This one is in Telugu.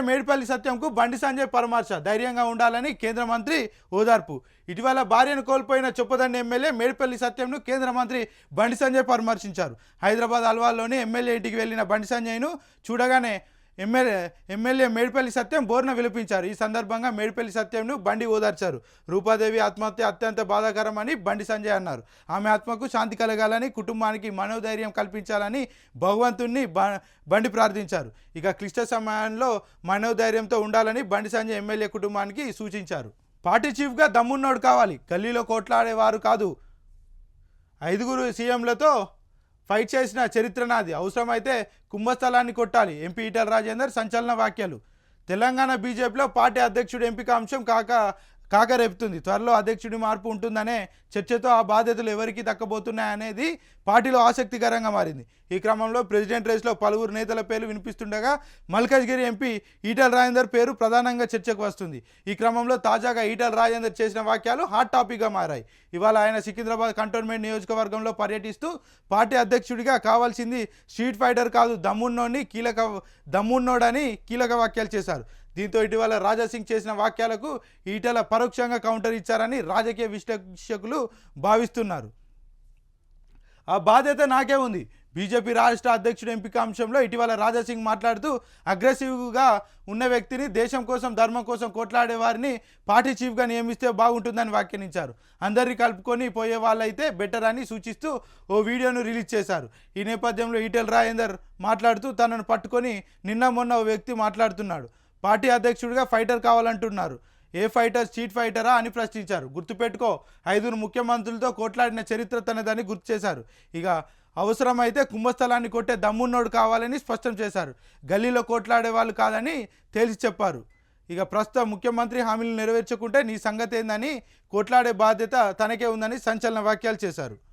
ఎమ్మెల్యే మేడిపల్లి సత్యంకు బండి సంజయ్ పరామర్శ. ధైర్యంగా ఉండాలని కేంద్ర మంత్రి ఓదార్పు. ఇటీవల భార్యను కోల్పోయిన చొప్పదండి ఎమ్మెల్యే మేడిపల్లి సత్యంను కేంద్ర మంత్రి బండి సంజయ్ పరామర్శించారు. హైదరాబాద్ అల్వాల్లోని ఎమ్మెల్యే ఇంటికి వెళ్ళిన బండి సంజయ్ను చూడగానే ఎమ్మెల్యే ఎమ్మెల్యే మేడిపల్లి సత్యం బోర్న విలిపించారు. ఈ సందర్భంగా మేడిపల్లి సత్యంను బండి ఓదార్చారు. రూపాదేవి ఆత్మహత్య అత్యంత బాధాకరమని బండి సంజయ్ అన్నారు. ఆమె ఆత్మకు శాంతి కలగాలని కుటుంబానికి మనోధైర్యం కల్పించాలని భగవంతుణ్ణి బ- బండి ప్రార్థించారు. ఇక క్లిష్ట సమయంలో మనోధైర్యంతో ఉండాలని బండి సంజయ్ ఎమ్మెల్యే కుటుంబానికి సూచించారు. పార్టీ చీఫ్గా దమ్మున్నోడు కావాలి. గల్లీలో కోట్లాడేవారు కాదు. ఐదుగురు సీఎంలతో ఫైట్ చేసిన చరిత్ర నాది. అవసరమైతే కుంభస్థలాన్ని కొట్టాలి. ఎంపీ ఈటల రాజేందర్ సంచలన వ్యాఖ్యలు. తెలంగాణ బీజేపీలో పార్టీ అధ్యక్షుడు ఎంపిక అంశం కాక కాక రేపుతుంది. త్వరలో అధ్యక్షుడి మార్పు ఉంటుందనే చర్చతో ఆ బాధ్యతలు ఎవరికి దక్కబోతున్నాయనేది పార్టీలో ఆసక్తికరంగా మారింది. ఈ క్రమంలో ప్రెసిడెంట్ రేస్లో పలువురు నేతల పేర్లు వినిపిస్తుండగా మల్కాజ్గిరి ఎంపీ ఈటల రాజేందర్ పేరు ప్రధానంగా చర్చకు వస్తుంది. ఈ క్రమంలో తాజాగా ఈటల రాజేందర్ చేసిన వాక్యాలు హాట్ టాపిక్గా మారాయి. ఇవాళ ఆయన సికింద్రాబాద్ కంటోన్మెంట్ నియోజకవర్గంలో పర్యటిస్తూ పార్టీ అధ్యక్షుడిగా కావాల్సింది స్ట్రీట్ ఫైటర్ కాదు దమ్మున్నోడిని కీలక దమ్మున్నోడని కీలక వ్యాఖ్యలు చేశారు. దీంతో ఇటీవల రాజాసింగ్ చేసిన వాక్యాలకు ఈటల పరోక్షంగా కౌంటర్ ఇచ్చారని రాజకీయ విశ్లేషకులు భావిస్తున్నారు. ఆ బాధ్యత నాకే ఉంది. బీజేపీ రాష్ట్ర అధ్యక్షుడు ఎంపిక అంశంలో ఇటీవల రాజాసింగ్ మాట్లాడుతూ అగ్రెసివ్గా ఉన్న వ్యక్తిని దేశం కోసం ధర్మం కోసం కొట్లాడే వారిని పార్టీ చీఫ్గా నియమిస్తే బాగుంటుందని వ్యాఖ్యానించారు. అందరినీ కలుపుకొని పోయే వాళ్ళైతే బెటర్ అని సూచిస్తూ ఓ వీడియోను రిలీజ్ చేశారు. ఈ నేపథ్యంలో ఈటెల రాజేందర్ మాట్లాడుతూ తనను పట్టుకొని నిన్న మొన్న ఓ వ్యక్తి మాట్లాడుతున్నాడు. పార్టీ అధ్యక్షుడిగా ఫైటర్ కావాలంటున్నారు. ఏ ఫైటర్ స్ట్రీట్ ఫైటరా అని ప్రశ్నించారు. గుర్తుపెట్టుకో ఐదుగురు ముఖ్యమంత్రులతో కోట్లాడిన చరిత్ర తనదని గుర్తు చేశారు. ఇక అవసరమైతే కుంభస్థలాన్ని కొట్టే దమ్మున్నోడు కావాలని స్పష్టం చేశారు. గల్లీలో కోట్లాడే వాళ్ళు కాదని తేల్చి చెప్పారు. ఇక ప్రస్తుత ముఖ్యమంత్రి హామీలు నెరవేర్చకుంటే నీ సంగతి ఏందని కొట్లాడే బాధ్యత తనకే ఉందని సంచలన వ్యాఖ్యలు చేశారు.